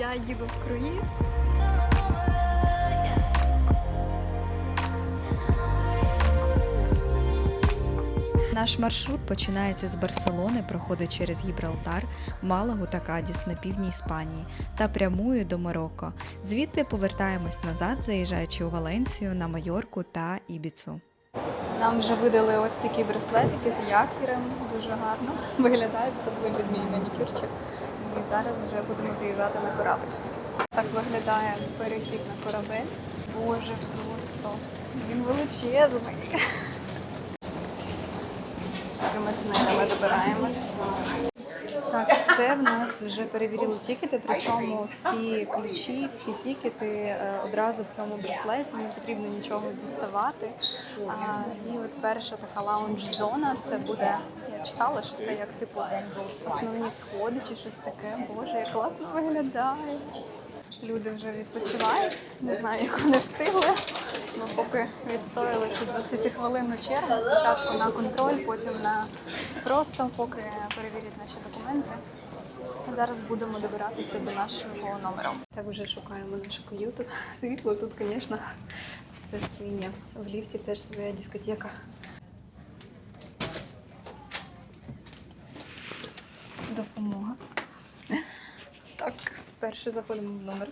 Я їду в круїз. Наш маршрут починається з Барселони, проходить через Гібралтар, Малагу та Кадіс на півдні Іспанії та прямує до Марокко. Звідти повертаємось назад, заїжджаючи у Валенсію на Майорку та Ібіцу. Нам вже видали ось такі браслетики з якорем. Дуже гарно виглядають, пасують під мій манікюрчик. І зараз вже будемо заїжджати на корабль. Так виглядає перехід на корабель. Боже, просто він величезний. З такими тунелями добираємось. Так, все в нас вже перевірили тікети, причому всі ключі, всі тікети е, одразу в цьому браслеті, не потрібно нічого діставати. І от перша така лаунж-зона це буде. Читала, що це як типу основні сходи чи щось таке. Боже, як класно виглядає. Люди вже відпочивають. Не знаю, як вони встигли. Ми поки відстояли цю 20 хвилинну чергу. Спочатку на контроль, потім на просто, поки перевірять наші документи. Зараз будемо добиратися до нашого номеру. Так вже шукаємо нашу каюту. Світло тут, звісно, все свиня. В ліфті теж своя дискотека. Допомога. Так, вперше заходимо в номер.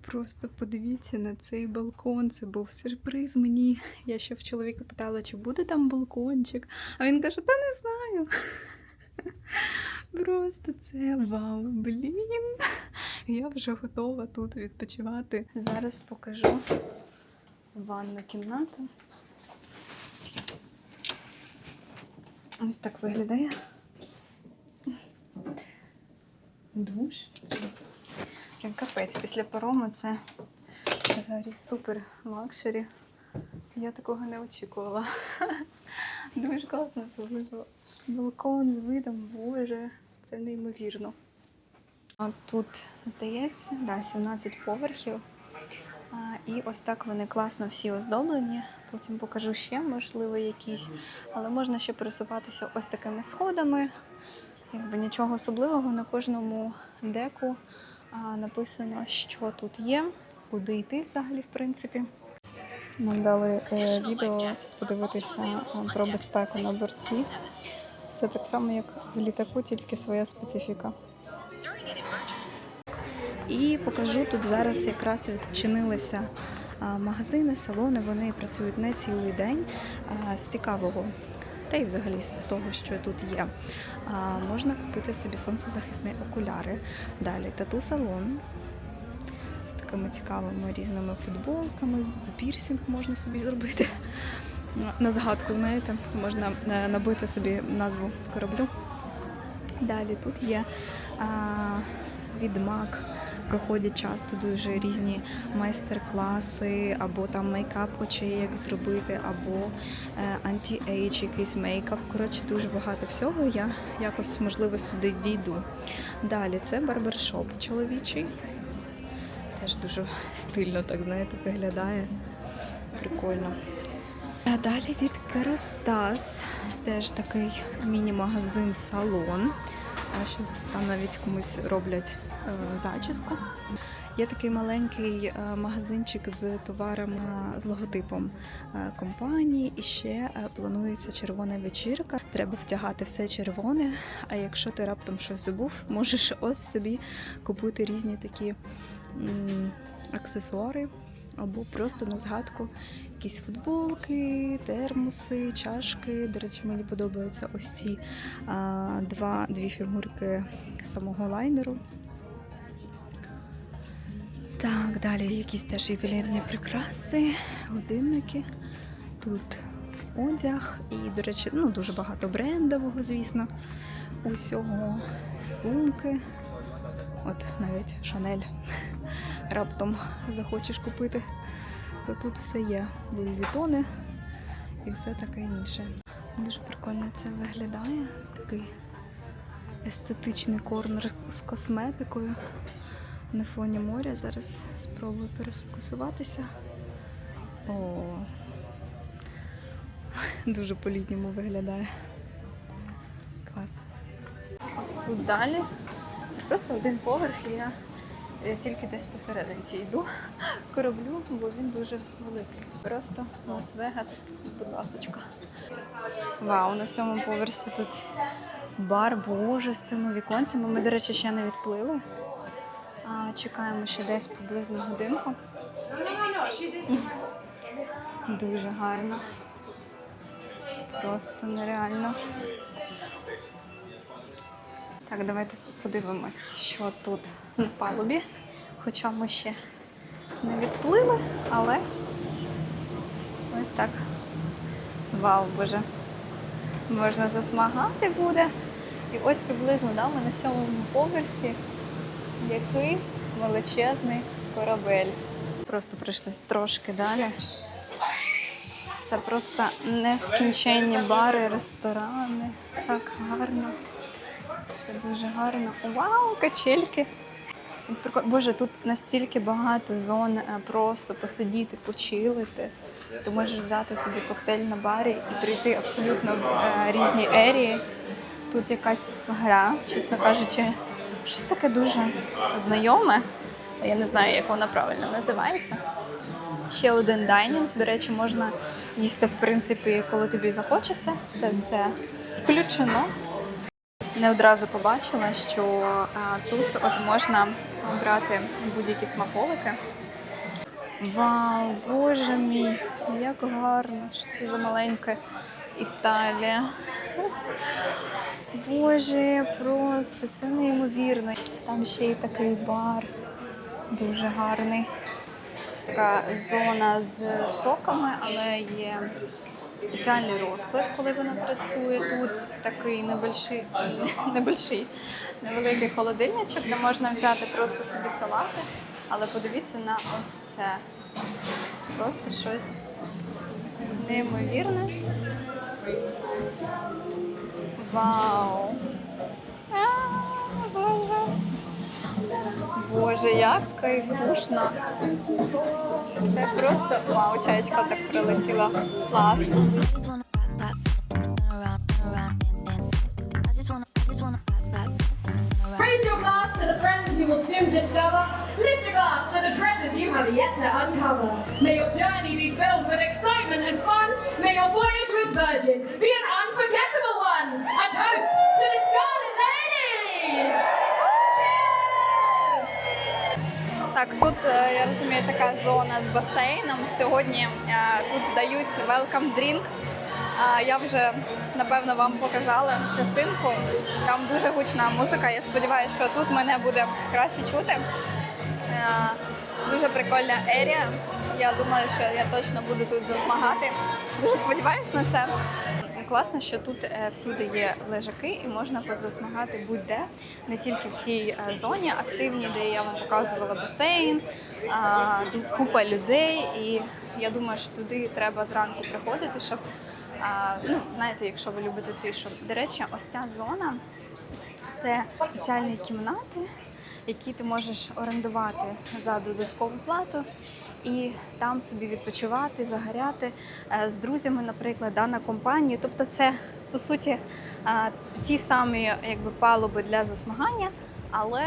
Просто подивіться на цей балкон. Це був сюрприз мені. Я ще в чоловіка питала, чи буде там балкончик. А він каже: Та не знаю. Просто це вау, блін. Я вже готова тут відпочивати. Зараз покажу ванну кімнату. Ось так виглядає. Душ. Прям капець. Після парому це взагалі супер лакшері. Я такого не очікувала. Дуже класно вийшло. Балкон з видом, боже, це неймовірно. Тут, здається, да, 17 поверхів. І ось так вони класно всі оздоблені. Потім покажу ще, можливо, якісь. Але можна ще пересуватися ось такими сходами. Якби нічого особливого на кожному деку а, написано, що тут є, куди йти взагалі, в принципі. Нам дали е, відео подивитися е, про безпеку на борті. Все так само, як в літаку, тільки своя специфіка. І покажу тут зараз якраз відчинилися магазини, салони. Вони працюють не цілий день. З цікавого, та й взагалі з того, що тут є. А, Можна купити собі сонцезахисні окуляри. Далі тату-салон з такими цікавими різними футболками, пірсинг можна собі зробити. На згадку, знаєте, можна е, набити собі назву кораблю. Далі тут є а, відмак. Проходять часто дуже різні майстер-класи, або там мейкап очей, як зробити, або е, анті-ейдж, якийсь мейкап. Коротше, дуже багато всього. Я якось можливо сюди дійду. Далі це барбершоп чоловічий. Теж дуже стильно, так знаєте, виглядає. Прикольно. А далі від Керастас. Теж такий міні-магазин салон. Щось там навіть комусь роблять е, зачіску. Є такий маленький е, магазинчик з товарами з логотипом е, компанії. І ще е, планується червона вечірка. Треба втягати все червоне. А якщо ти раптом щось забув, можеш ось собі купити різні такі м, аксесуари або просто на згадку якісь футболки, термоси, чашки. До речі, мені подобаються ось ці а, два, дві фігурки самого лайнеру. Так, далі якісь теж ювелірні прикраси, годинники. Тут одяг і, до речі, ну, дуже багато брендового, звісно. Усього сумки. От навіть Шанель раптом захочеш купити, то тут все є. Луї і все таке інше. Дуже прикольно це виглядає. Такий естетичний корнер з косметикою на фоні моря. Зараз спробую перефокусуватися. О, дуже по-літньому виглядає. Клас. Ось тут далі Це просто один поверх, і я, я тільки десь посерединці йду кораблю, бо він дуже великий. Просто Лас-Вегас, будь ласочка. Вау, на сьомому поверсі тут бар, боже, з цими віконцями. Ми, до речі, ще не відплили. А, чекаємо ще десь приблизно годинку. Дуже гарно. Просто нереально. Так, давайте подивимось, що тут на палубі. Хоча ми ще не відплили, але ось так. Вау, боже. Можна засмагати буде. І ось приблизно да, ми на сьомому поверсі. Який величезний корабель. Просто прийшлось трошки далі. Це просто нескінченні бари, ресторани. Так гарно. Це дуже гарно. Вау, качельки. Боже, тут настільки багато зон е, просто посидіти, почилити. Ти можеш взяти собі коктейль на барі і прийти абсолютно в е, різні ерії. Тут якась гра, чесно кажучи, щось таке дуже знайоме. Я не знаю, як вона правильно називається. Ще один дайнінг. До речі, можна їсти, в принципі, коли тобі захочеться. Це все включено. Не одразу побачила, що а, тут от можна брати будь-які смаколики. Вау, боже мій, як гарно, що це за маленька Італія. Боже, просто це неймовірно. Там ще й такий бар, дуже гарний. Така зона з соками, але є спеціальний розклад, коли вона працює. Тут такий небольший, небольший, невеликий холодильничок, де можна взяти просто собі салати. Але подивіться на ось це. Просто щось неймовірне. Вау! А, Боже! Боже, як кайфушно! Це просто вау, чаєчка так прилетіла. Клас. just wanna pop, pop, turn around, turn around, and then I just wanna, I just wanna pop, pop, turn around. Raise your glass to the friends you will soon discover. Lift your glass to the treasures you have yet to uncover. May your journey be filled with excitement and fun. May your voyage with Virgin be an unforgettable one. A toast Так, тут е, я розумію така зона з басейном. Сьогодні е, тут дають welcome drink. Я вже напевно вам показала частинку. Там дуже гучна музика. Я сподіваюся, що тут мене буде краще чути. Е, Дуже прикольна ерія. Я думаю, що я точно буду тут засмагати. Дуже сподіваюся на це. Класно, що тут е, всюди є лежаки і можна позасмагати будь-де, не тільки в тій е, зоні активній, де я вам показувала басейн, купа людей, і я думаю, що туди треба зранку приходити, щоб ну, знаєте, якщо ви любите тишу. До речі, ось ця зона це спеціальні кімнати, які ти можеш орендувати за додаткову плату. І там собі відпочивати, загоряти е, з друзями, наприклад, да, на компанію. Тобто, це по суті е, ті самі якби палуби для засмагання, але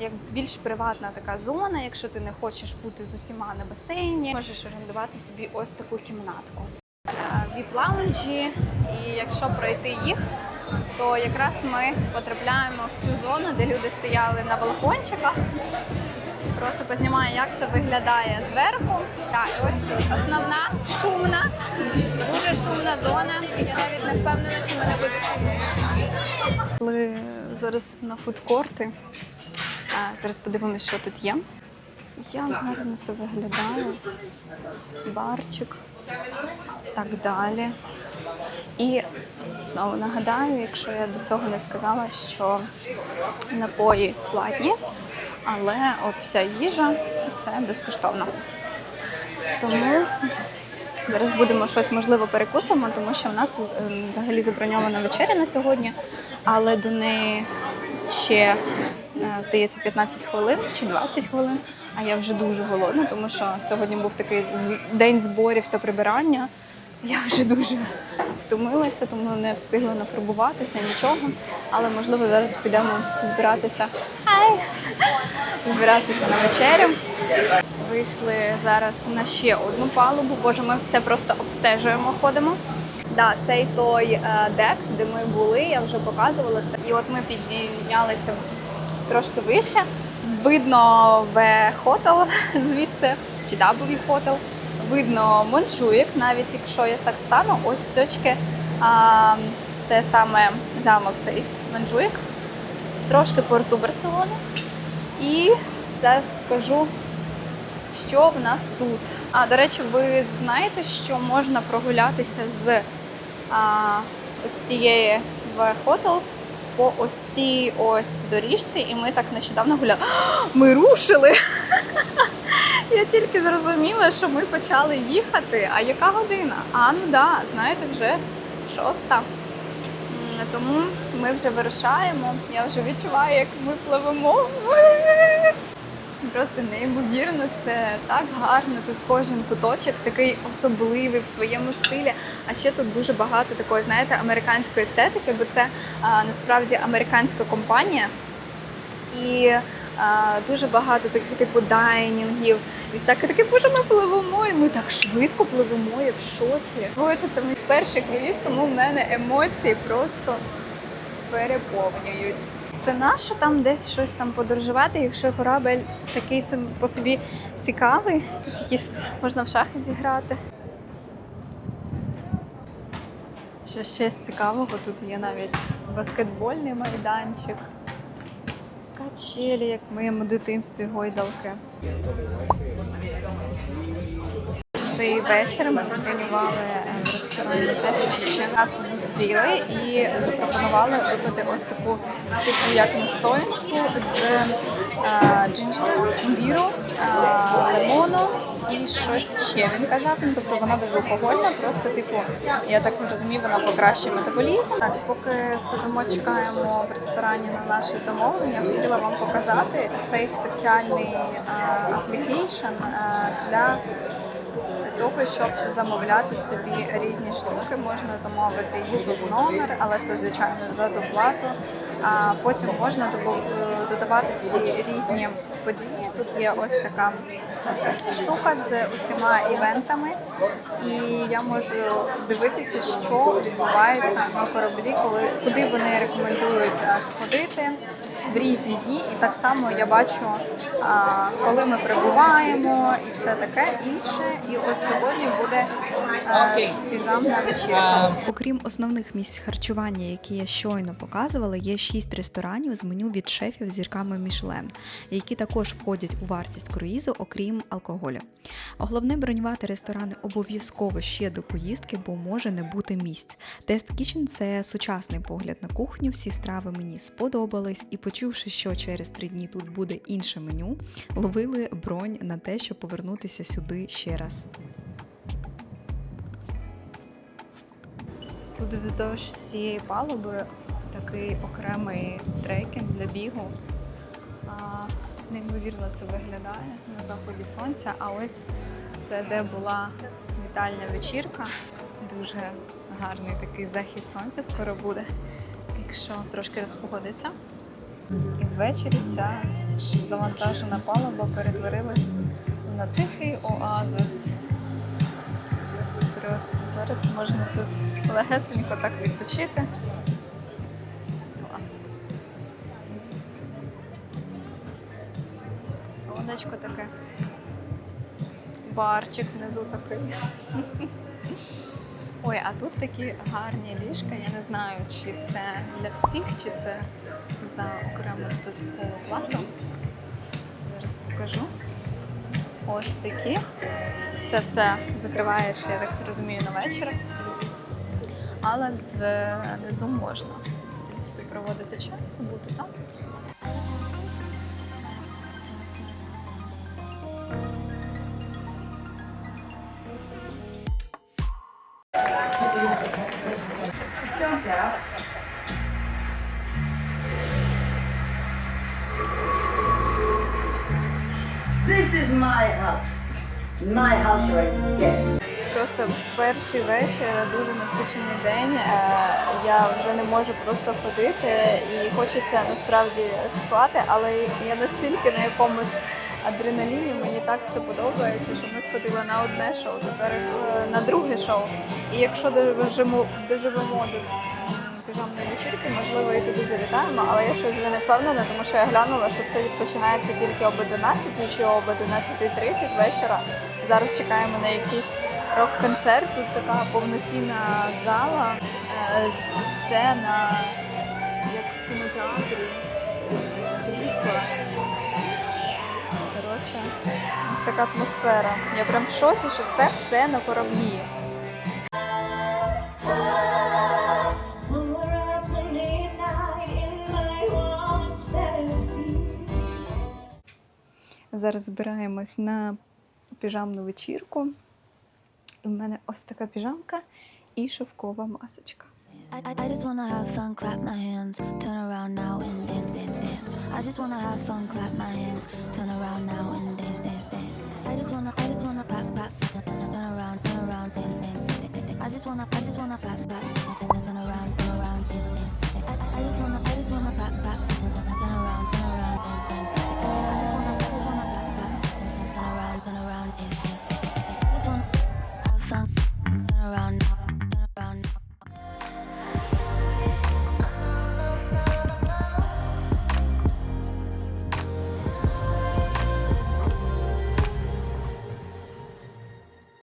як більш приватна така зона, якщо ти не хочеш бути з усіма на басейні, можеш орендувати собі ось таку кімнатку. Віп лаунжі, і якщо пройти їх, то якраз ми потрапляємо в цю зону, де люди стояли на балкончиках. Просто познімаю, як це виглядає зверху. Так, ось основна шумна, дуже шумна зона. Я навіть не впевнена, чи мене буде шумно. Коли зараз на фудкорти, зараз подивимося, що тут є. Як гарно це виглядає. Барчик так далі. І знову нагадаю, якщо я до цього не сказала, що напої платні, але от вся їжа це безкоштовно. Тому зараз будемо щось можливо перекусимо, тому що в нас е, взагалі заброньована вечеря на сьогодні, але до неї ще е, здається 15 хвилин чи 20 хвилин. А я вже дуже голодна, тому що сьогодні був такий день зборів та прибирання. Я вже дуже втомилася, тому не встигла нафарбуватися, нічого. Але можливо зараз підемо збиратися. Ай! Збиратися на вечерю. Вийшли зараз на ще одну палубу. Боже, ми все просто обстежуємо, ходимо. Да, цей той е, дек, де ми були, я вже показувала це. І от ми піднялися трошки вище. Видно В хотел звідси, чи W хотел. Видно Мончуїк, навіть якщо я так стану, ось сочки. А, це саме замок цей Мончуїк. Трошки порту Барселони. І зараз покажу, що в нас тут. А, до речі, ви знаєте, що можна прогулятися з а, цієї в хотел по ось цій ось доріжці, і ми так нещодавно гуляли. Ми рушили! Я тільки зрозуміла, що ми почали їхати. А яка година? А ну да, знаєте, вже шоста. Тому ми вже вирушаємо. Я вже відчуваю, як ми пливемо. Просто неймовірно, це так гарно. Тут кожен куточок такий особливий в своєму стилі. А ще тут дуже багато такої, знаєте, американської естетики, бо це а, насправді американська компанія. І а, дуже багато таких типу дайнінгів і всяке таке, боже, ми пливемо, і ми так швидко пливемо, я в шоці. Боже, це мій перший круїз, тому в мене емоції просто переповнюють. Це нащо там десь щось там подорожувати, якщо корабель такий сам по собі цікавий, тут якісь можна в шахи зіграти. Що ще з цікавого, тут є навіть баскетбольний майданчик, качелі, як в моєму дитинстві гойдалки. Перший вечір ми забронювали е, Тесті. Нас зустріли і запропонували випити ось таку типу як настоянку з е, джинджеру, імбіру, е, лимону і щось ще. Він казав, ну, тобто вона безалкогольна, просто типу, я так розумію, вона покращує метаболізм. Так, поки сидимо, чекаємо в ресторані на наше замовлення, хотіла вам показати цей спеціальний аплікейшн для для того, щоб замовляти собі різні штуки, можна замовити їжу в номер, але це звичайно за доплату. А потім можна е, додавати всі різні події. Тут є ось така штука з усіма івентами, і я можу дивитися, що відбувається на кораблі, коли куди вони рекомендують сходити в різні дні. І так само я бачу, коли ми прибуваємо, і все таке інше. І от сьогодні буде е, піжамна вечірка. Окрім основних місць харчування, які я щойно показувала, є шість ресторанів з меню від шефів з зірками Мішлен, які також входять у вартість круїзу, окрім алкоголю. Головне бронювати ресторани обов'язково ще до поїздки, бо може не бути місць. Тест Kitchen – це сучасний погляд на кухню. Всі страви мені сподобались, і почувши, що через три дні тут буде інше меню, ловили бронь на те, щоб повернутися сюди ще раз. Тут вздовж всієї палуби такий окремий трекінг для бігу. А, неймовірно це виглядає на заході сонця. А ось це де була вітальня вечірка. Дуже гарний такий захід сонця скоро буде, якщо трошки розпогодиться. Ввечері ця завантажена палуба перетворилась на тихий оазис. Просто зараз можна тут легесенько так відпочити. Клас. Сонечко таке. Барчик внизу такий. Ой, а тут такі гарні ліжка. Я не знаю, чи це для всіх, чи це за окрему додаткову плату. Зараз покажу. Ось такі. Це все закривається, я так розумію, на вечір. Але внизу можна в принципі, проводити час, бути там. Просто перший вечір, дуже насичений день. Е, Я вже не можу просто ходити і хочеться насправді спати, але я настільки на якомусь адреналіні мені так все подобається, що ми сходили на одне шоу, тепер е, на друге шоу. І якщо доживемо, доживемо до піжамної вечірки, можливо, і туди завітаємо, але я щось вже не впевнена, тому що я глянула, що це починається тільки об 11 чи об 11.30 вечора. Зараз чекаємо на якийсь рок-концерт. Тут така повноцінна зала, е, сцена, як в кінотеатрі, крісла. Коротше, ось така атмосфера. Я прям в шоці, що це все на кораблі. Зараз збираємось на піжамну вечірку. І в мене ось така піжамка і шовкова масочка. I, just wanna have fun, clap my hands, turn around now and dance, dance, dance. I just wanna have fun, clap my hands, turn around now and dance, dance, dance. I just wanna, I just wanna clap, clap, turn around, turn around, dance, dance, I just wanna, I just wanna clap, clap,